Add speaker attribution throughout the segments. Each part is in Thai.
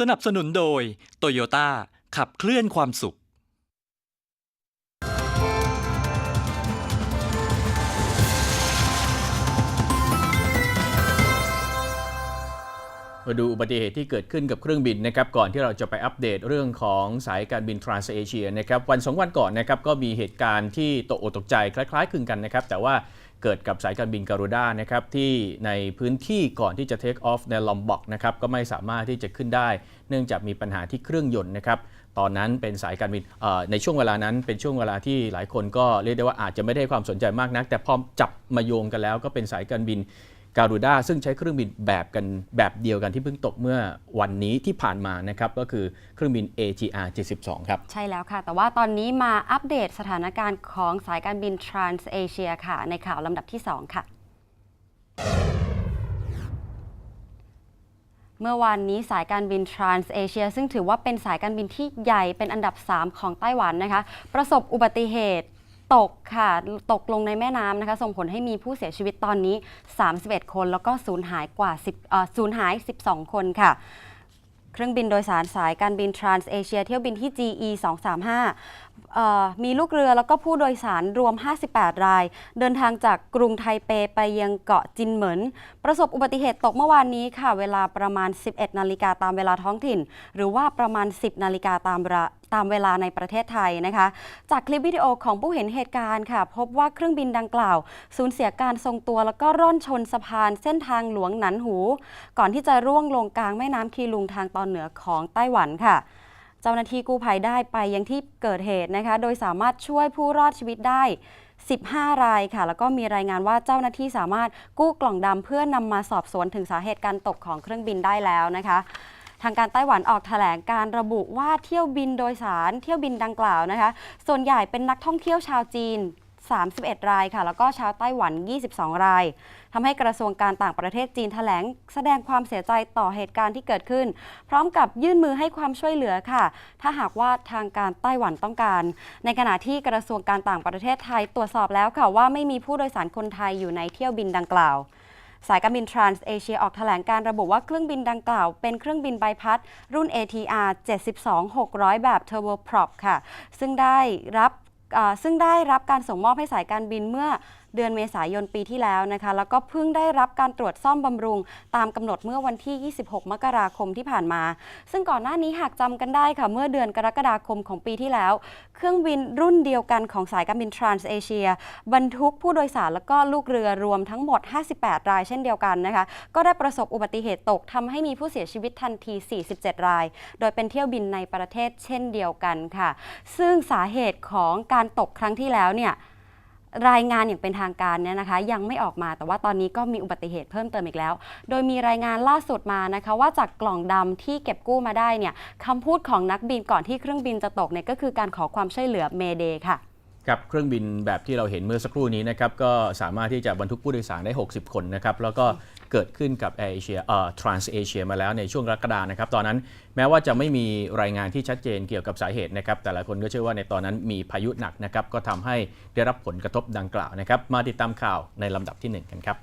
Speaker 1: สนับสนุนโดยโตโยต้าขับเคลื่อนความสุข
Speaker 2: มาดูอุบัติเหตุที่เกิดขึ้นกับเครื่องบินนะครับก่อนที่เราจะไปอัปเดตเรื่องของสายการบินทรานส์เอเชียนะครับวันสองวันก่อนนะครับก็มีเหตุการณ์ที่ตกอกตกใจคล้ายๆคลึงกันนะครับแต่ว่า เกิดกับสายการบินการูด้านะครับที่ในพื้นที่ก่อนที่จะเทคออฟในลอมบอกนะครับก็ไม่สามารถที่จะขึ้นได้ เนื่องจากมีปัญหาที่เครื่องยนต์นะครับตอนนั้นเป็นสายการบินในช่วงเวลานั้นเป็นช่วงเวลาที่หลายคนก็เรียกได้ว่าอาจจะไม่ได้ความสนใจมากนัก แต่พอจับมาโยงกันแล้วก็เป็นสายการบิน การูด้าซึ่งใช้เครื่องบินแบบกันแบบเดียวกันที่เพิ่งตกเมื่อวันนี้ที่ผ่านมานะครับก็คือเครื่องบิน ATR 72 ครับ
Speaker 3: ใช่แล้วค่ะ แต่ว่าตอนนี้มาอัปเดตสถานการณ์ของสายการบิน Trans Asia ค่ะ ในข่าวลำดับที่ 2 ค่ะเมื่อวานนี้สายการบิน Trans Asia ซึ่งถือว่าเป็นสายการบินที่ใหญ่เป็นอันดับ 3 ของไต้หวันนะคะ ประสบอุบัติเหตุ ตกค่ะตกลงในแม่น้ำนะคะ ส่งผลให้มีผู้เสียชีวิตตอนนี้ 31 คน แล้วก็สูญหายกว่า10เอ่อสูญหาย 12 คนค่ะ เครื่องบินโดยสารสายการบิน Trans Asia เที่ยวบินที่ GE 235 มีลูกเรือแล้วก็ผู้โดยสารรวม 58 ราย เดินทางจากกรุงไทเปไปยังเกาะจินเหมิน ประสบอุบัติเหตุตกเมื่อวานนี้ค่ะ เวลาประมาณ 11 นาฬิกาตามเวลาท้องถิ่น หรือว่าประมาณ 10 นาฬิกาตามเตามเวลาในประเทศไทยนะคะ จากคลิปวิดีโอของผู้เห็นเหตุการณ์ค่ะ พบว่าเครื่องบินดังกล่าว สูญเสียการทรงตัวแล้วก็ร่อนชนสะพานเส้นทางหลวงหนันหู ก่อนที่จะร่วงลงกลางแม่น้ำคีลุงทางตอนเหนือของไต้หวันค่ะเจ้าหน้าที่กู้ภัยได้ไปยังที่เกิดเหตุนะคะ โดยสามารถช่วยผู้รอดชีวิตได้ 15 รายค่ะ แล้วก็มีรายงานว่าเจ้าหน้าที่สามารถกู้กล่องดำเพื่อนำมาสอบสวนถึงสาเหตุการตกของเครื่องบินได้แล้วนะคะ ทางการไต้หวันออกแถลงการระบุว่าเที่ยวบินโดยสารเที่ยวบินดังกล่าวนะคะ ส่วนใหญ่เป็นนักท่องเที่ยวชาวจีน 31 รายค่ะ แล้วก็ชาวไต้หวัน 22 รายทำให้กระทรวงการต่างประเทศจีนแถลงแสดงความเสียใจต่อเหตุการณ์ที่เกิดขึ้น พร้อมกับยื่นมือให้ความช่วยเหลือค่ะ ถ้าหากว่าทางการไต้หวันต้องการ ในขณะที่กระทรวงการต่างประเทศไทยตรวจสอบแล้วค่ะว่าไม่มีผู้โดยสารคนไทยอยู่ในเที่ยวบินดังกล่าว สายการบินทรานส์เอเชียออกแถลงการระบุว่าเครื่องบินดังกล่าวเป็นเครื่องบินใบพัด รุ่น ATR 72-600 แบบ Turboprop ค่ะ ซึ่งได้รับซึ่งได้รับการส่งมอบให้สายการบินเมื่อ เดือนเมษายนปีที่แล้วนะคะ แล้วก็เพิ่งได้รับการตรวจซ่อมบำรุง ตามกำหนดเมื่อวันที่ 26 มกราคมที่ผ่านมา ซึ่งก่อนหน้านี้หากจำกันได้ค่ะ เมื่อเดือนกรกฎาคมของปีที่แล้ว เครื่องบินรุ่นเดียวกันของสายการบิน Trans Asia บรรทุกผู้โดยสารแล้วก็ลูกเรือรวมทั้งหมด 58 รายเช่นเดียวกันนะคะ ก็ได้ประสบอุบัติเหตุตกทำให้มีผู้เสียชีวิตทันที 47 ราย โดยเป็นเที่ยวบินในประเทศเช่นเดียวกันค่ะ ซึ่งสาเหตุของการตกครั้งที่แล้วเนี่ย รายงานอย่างเป็นทางการเนี่ยนะคะ ยังไม่ออกมาแต่ว่าตอนนี้ก็มีอุบัติเหตุเพิ่มเติมอีกแล้ว โดยมีรายงานล่าสุดมานะคะ ว่าจากกล่องดำที่เก็บกู้มาได้เนี่ยคำพูดของนักบินก่อนที่เครื่องบินจะตกเนี่ยก็คือการขอความช่วยเหลือเมเดค่ะ
Speaker 2: ครับเครื่องบินแบบที่เราเห็นเมื่อสักครู่นี้นะครับก็สามารถที่จะบรรทุกผู้โดยสารได้ 60 คนนะครับแล้วก็เกิดขึ้นกับ Air Asia เอ่อ Trans Asia มาแล้วในช่วงกรกฎานะครับ ตอนนั้นแม้ว่าจะไม่มีรายงานที่ชัดเจนเกี่ยวกับสาเหตุนะครับ แต่ลายคนก็เชื่อว่าในตอนนั้นมีพายุหนักนะครับ ก็ทำให้ได้รับผลกระทบดังกล่าวนะครับ มาติดตามข่าวในลำดับทีหนึ่1 กันครับ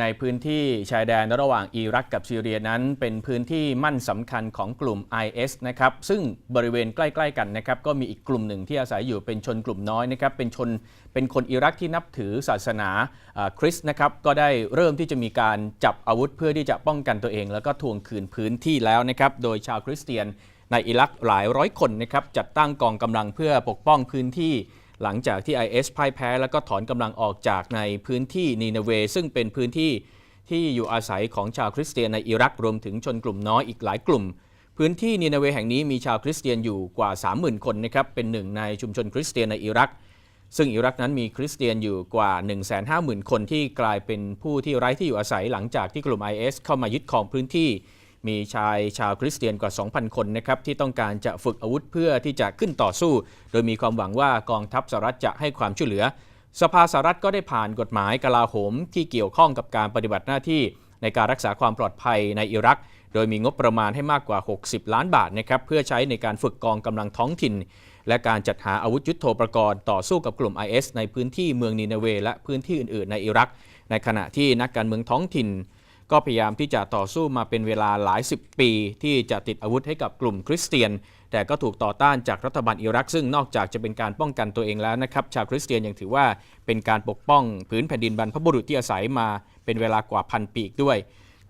Speaker 2: ในพื้นที่ชายแดนระหว่างอิรักกับซีเรียนั้น เป็นพื้นที่มั่นสำคัญของกลุ่ม IS นะครับซึ่งบริเวณใกล้ๆกันนะครับก็มีอีกกลุ่มหนึ่งที่อาศัยอยู่เป็นชนกลุ่มน้อยนะครับเป็นชนเป็นคนอิรักที่นับถือศาสนาอ่าคริสต์นะครับก็ได้เริ่มที่จะมีการจับอาวุธเพื่อที่จะป้องกันตัวเอง แล้วก็ทวงคืนพื้นที่แล้วนะครับโดยชาวคริสเตียนในอิรักหลายร้อยคนนะครับจัดตั้งกองกำลังเพื่อปกป้องพื้นที่ หลังจากที่ IS พ่ายแพ้ แล้วก็ถอนกำลังออกจากในพื้นที่นีนาเว ซึ่งเป็นพื้นที่ที่อยู่อาศัยของชาวคริสเตียนในอิรักรวมถึงชนกลุ่มน้อยอีกหลายกลุ่ม พื้นที่นีนาเวแห่งนี้มีชาวคริสเตียนอยู่กว่า 30,000 คนนะครับเป็นหนึ่งในชุมชนคริสเตียนในอิรัก ซึ่งอิรักนั้นมีคริสเตียนอยู่กว่า 150,000 คนที่กลายเป็นผู้ที่ไร้ที่อยู่อาศัยหลังจากที่กลุ่ม IS เข้ามายึดครองพื้นที่ มีชายชาวคริสเตียนกว่า 2,000 คนนะครับที่ต้องการจะฝึกอาวุธเพื่อที่จะขึ้นต่อสู้ โดยมีความหวังว่ากองทัพสหรัฐจะให้ความช่วยเหลือ สภาสหรัฐก็ได้ผ่านกฎหมายกลาโหม ที่เกี่ยวข้องกับการปฏิบัติหน้าที่ในการรักษาความปลอดภัยในอิรัก โดยมีงบประมาณให้มากกว่า 60 ล้านบาทนะครับเพื่อใช้ในการฝึกกองกำลังท้องถิ่น และการจัดหาอาวุธยุโทโธปกรณ์ต่อสู้กับกลุ่ม IS ในพื้นที่เมืองนีนาเวและพื้นที่อื่นๆ ในอิรัก ในขณะที่นักการเมืองท้องถิ่น ก็พยายามที่จะต่อสู้มาเป็นเวลาหลายสิบปี ที่จะติดอาวุธให้กับกลุ่มคริสเตียน แต่ก็ถูกต่อต้านจากรัฐบาลอิรัก ซึ่งนอกจากจะเป็นการป้องกันตัวเองแล้วนะครับ ชาวคริสเตียนยังถือว่าเป็นการปกป้องผืนแผ่นดินบรรพบุรุษที่อาศัยมาเป็นเวลากว่าพันปีอีกด้วย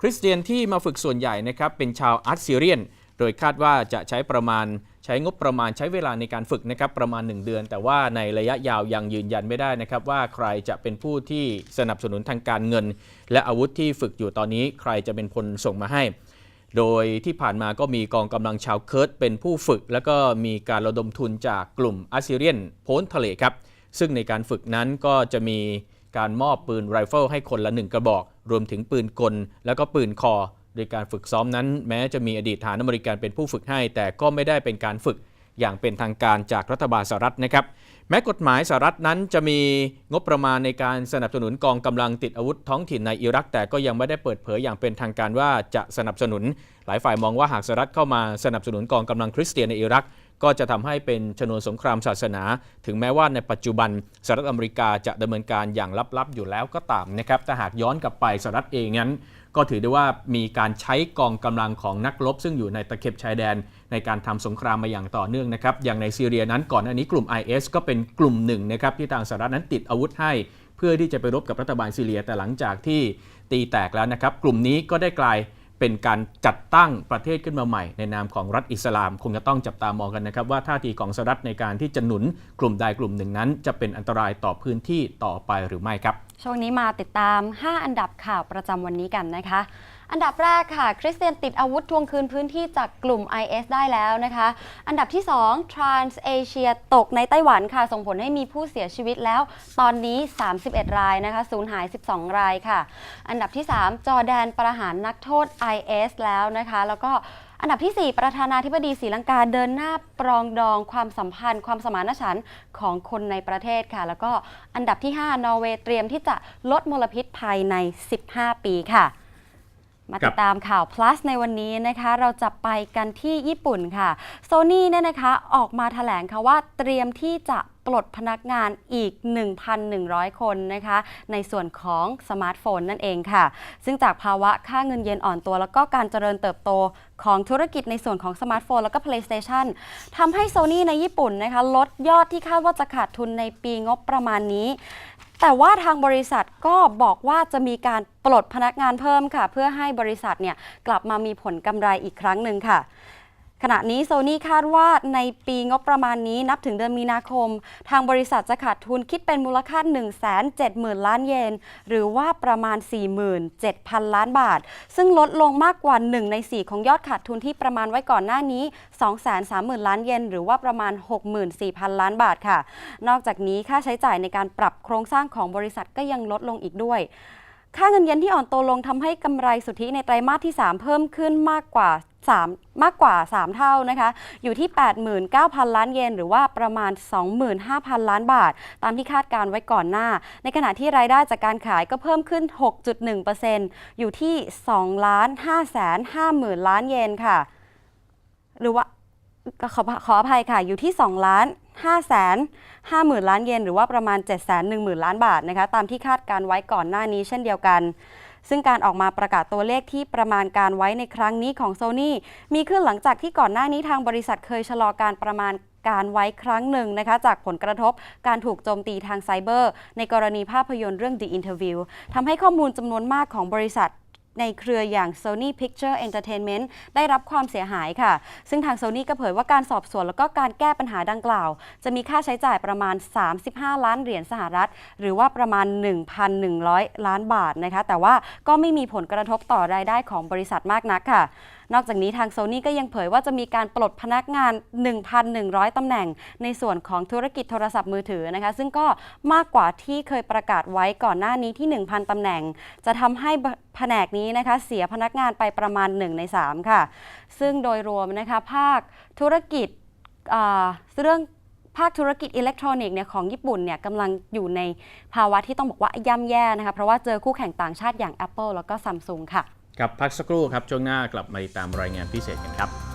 Speaker 2: คริสเตียนที่มาฝึกส่วนใหญ่นะครับเป็นชาวอาร์ตซีเรียน โดยคาดว่าจะใช้ประมาณ ช้งบประมาณใช้เวลาในการฝึกนะครับประมาณ 1 เดือน แต่ว่าในระยะยาวยังยืนยันไม่ได้นะครับว่าใครจะเป็นผู้ที่สนับสนุนทางการเงิน และอาวุธที่ฝึกอยู่ตอนนี้ใครจะเป็นคนส่งมาให้ โดยที่ผ่านมาก็มีกองกำลังชาวเคิร์ดเป็นผู้ฝึก แล้วก็มีการระดมทุนจากกลุ่มอาซิเรียนโพ้นทะเลครับซึ่งในการฝึกนั้นก็จะมีการมอบปืนไรเฟิลให้คนละหนึ่งกระบอก รวมถึงปืนกล แล้วก็ปืนคอ โดยการฝึกซ้อมนั้น แม้จะมีอดีตทหารอเมริกันเป็นผู้ฝึกให้ แต่ก็ไม่ได้เป็นการฝึกอย่างเป็นทางการจากรัฐบาลสหรัฐนะครับ แม้กฎหมายสหรัฐนั้นจะมีงบประมาณในการสนับสนุนกองกำลังติดอาวุธท้องถิ่นในอิรัก แต่ก็ยังไม่ได้เปิดเผยอย่างเป็นทางการว่าจะสนับสนุน หลายฝ่ายมองว่าหากสหรัฐเข้ามาสนับสนุนกองกำลังคริสเตียนในอิรัก ก็จะทำให้เป็นชนวนสงครามศาสนา ถึงแม้ว่าในปัจจุบันสหรัฐอเมริกาจะดำเนินการอย่างลับๆอยู่แล้วก็ตามนะครับแต่หากย้อนกลับไปสหรัฐเองนั้น ก็ถือได้ว่ามีการใช้กองกำลังของนักรบ ซึ่งอยู่ในตะเข็บชายแดนในการทำสงครามมาอย่างต่อเนื่องนะครับ อย่างในซีเรียนั้นก่อนหน้านี้กลุ่ม IS ก็เป็นกลุ่มหนึ่งนะครับที่ทางสหรัฐนั้นติดอาวุธให้ เพื่อที่จะไปรบกับรัฐบาลซีเรีย แต่หลังจากที่ตีแตกแล้วนะครับ กลุ่มนี้ก็ได้กลายเป็นการจัดตั้งประเทศขึ้นมาใหม่ ในนามของรัฐอิสลาม คงจะต้องจับตามองกันนะครับ ว่าท่าทีของสหรัฐในการที่จะหนุนกลุ่มใดกลุ่มหนึ่งนั้น จะเป็นอันตรายต่อพื้นที่ต่อไปหรือไม่ครับ
Speaker 3: ช่วงนี้มาติดตาม 5 อันดับข่าวประจำวันนี้กันนะคะ อันดับแรกค่ะ คริสเตียนติดอาวุธทวงคืนพื้นที่จากกลุ่ม IS ได้แล้วนะคะ อันดับที่ 2 Trans Asia ตกในไต้หวันค่ะ ส่งผลให้มีผู้เสียชีวิตแล้ว ตอนนี้ 31 รายนะคะ สูญหาย 12 รายค่ะ อันดับที่ 3 จอร์แดนประหารนักโทษ IS แล้วนะคะ แล้วก็ อันดับที่ 4 ประธานาธิบดีศรีลังกาเดินหน้าปรองดองความสัมพันธ์ ความสมานฉันท์ของคนในประเทศค่ะ แล้วก็อันดับที่ 5 นอร์เวย์เตรียมที่จะลดมลพิษภายใน 15 ปีค่ะ มาติดตามข่าว plus ในวันนี้นะคะ เราจะไปกันที่ญี่ปุ่นค่ะ โซนี่เนี่ยนะคะออกมาแถลงค่ะว่าเตรียมที่จะ ปลดพนักงานอีก 1,100 คนนะคะ ในส่วนของสมาร์ทโฟนนั่นเองค่ะ ซึ่งจากภาวะค่าเงินเยนอ่อนตัว แล้วก็การเจริญเติบโตของธุรกิจในส่วนของสมาร์ทโฟนแล้วก็ PlayStation ทำให้โซนี่ในญี่ปุ่นนะคะ ลดยอดที่คาดว่าจะขาดทุนในปีงบประมาณนี้ แต่ว่าทางบริษัทก็บอกว่าจะมีการปลดพนักงานเพิ่มค่ะ เพื่อให้บริษัทเนี่ยกลับมามีผลกำไรอีกครั้งหนึ่งค่ะ ขณะนี้โซนี่คาดว่าในปีงบประมาณนี้นับถึงเดือนมีนาคม ทางบริษัทจะขาดทุนคิดเป็นมูลค่า 170,000 ล้านเยน หรือว่าประมาณ 47,000 ล้านบาท ซึ่งลดลงมากกว่า 1 ใน 4 ของยอดขาดทุนที่ประมาณไว้ก่อนหน้านี้ 230,000 ล้านเยน หรือว่าประมาณ 64,000 ล้านบาทค่ะ นอกจากนี้ค่าใช้จ่ายในการปรับโครงสร้างของบริษัทก็ยังลดลงอีกด้วยค่าเงินเยนที่อ่อนตัวลงทำให้กำไรสุทธิในไตรมาสที่ 3 เพิ่มขึ้นมากกว่า 3 มากกว่า 3 เท่านะคะ อยู่ที่ 89,000 ล้านเยน หรือว่าประมาณ 25,000 ล้านบาท ตามที่คาดการไว้ก่อนหน้า ในขณะที่รายได้จากการขายก็เพิ่มขึ้น 6.1%อยู่ที่2ล้าน5แสน50,000ล้านเยนค่ะ หรือว่าขอขออภัยค่ะ อยู่ที่ 2 ล้าน5แสน50,000 ล้านเยน หรือว่าประมาณ 7 1 0 0 0 0 ล้านบาทนะคะ ตามที่คาดการไว้ก่อนหน้านี้เช่นเดียวกัน ซึ่งการออกมาประกาศตัวเลขที่ประมาณการไว้ในครั้งนี้ของโซนี่มีขึ้นหลังจากที่ก่อนหน้านี้ทางบริษัทเคยชะลอการประมาณการไว้ครั้งหนึ่งนะคะจากผลกระทบการถูกโจมตีทางไซเบอร์ ในกรณีภาพยนตร์เรื่อง The Interview ทำให้ข้อมูลจำนวนมากของบริษัท ในเครืออย่าง Sony Picture Entertainment ได้รับความเสียหายค่ะ ซึ่งทาง Sony ก็เผยว่าการสอบสวนแล้วก็การแก้ปัญหาดังกล่าว จะมีค่าใช้จ่ายประมาณ 35 ล้านเหรียญสหรัฐ หรือว่าประมาณ 1,100 ล้านบาทนะคะ แต่ว่าก็ไม่มีผลกระทบต่อรายได้ของบริษัทมากนักค่ะ นอกจากนี้ทาง Sony ก็ยังเผยว่าจะมีการปลดพนักงาน 1,100ตำแหน่ง ในส่วนของธุรกิจโทรศัพท์มือถือนะคะ ซึ่งก็มากกว่าที่เคยประกาศไว้ก่อนหน้านี้ที่ 1,000ตำแหน่ง จะทำให้แผนกนี้นะคะเสียพนักงานไปประมาณ 1 ใน 3 ค่ะ ซึ่งโดยรวมนะคะภาคธุรกิจเรื่องภาคธุรกิจอิเล็กทรอนิกส์เนี่ยของญี่ปุ่นเนี่ยกำลังอยู่ในภาวะที่ต้องบอกว่าย่ำแย่นะคะ เพราะว่าเจอคู่แข่งต่างชาติอย่าง Apple แล้วก็ Samsung ค่ะ
Speaker 2: ครับพักสักครู่ครับช่วงหน้ากลับมาติดตามรายงานพิเศษกันครับ